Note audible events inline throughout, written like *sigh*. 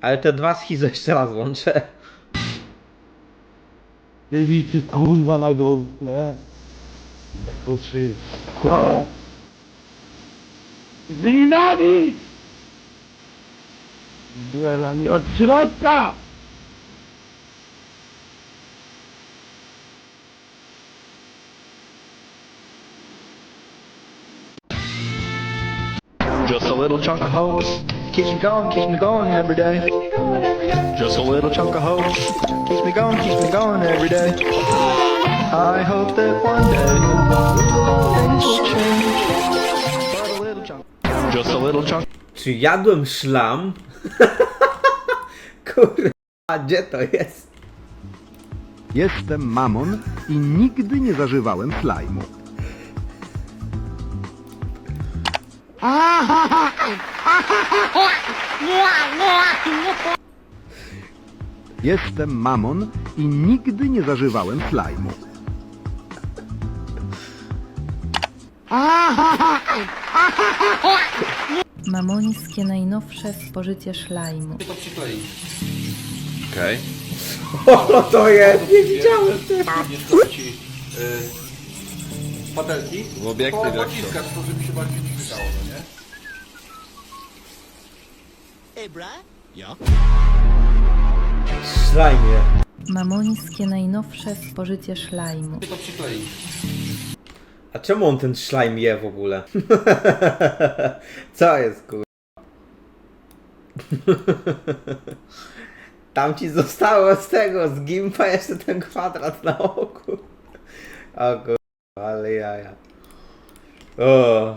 Ale te dwa schizy jeszcze raz łączę. Ty kurwa na dole. To wszystko. Zninami! Duelami od środka! Just a little chunk of hope keeps me going, keeps me going every day. Just a little chunk of hope keeps me going, keeps me going every day. I hope that one day things will change. But a little chunk, just a little chunk. Czy jadłem szlam? *laughs* Kurwa, gdzie to jest? Jestem Mamon i nigdy nie zażywałem slajmu. Jestem Mamon i nigdy nie zażywałem slajmu. Mamońskie najnowsze spożycie szlajmu. Okej. *laughs* O, to jest, nie widziałem tego. Nie szkodzi ci y, patelki. W obiektyw jak to. to żeby się bardziej wydało, no nie? Szlajmie. Mamońskie najnowsze spożycie szlajmu. To przyklei. A czemu on ten szlajm je w ogóle? *laughs* Co jest kur... *laughs* Tam ci zostało z tego, z gimpa jeszcze ten kwadrat na oku. O kur... ale jaja. O.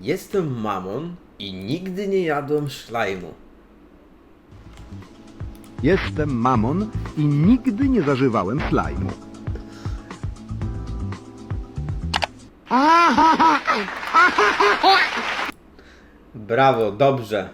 Jestem mamon i nigdy nie jadłem szlajmu. Jestem Mamon i nigdy nie zażywałem slajmu. Brawo, dobrze.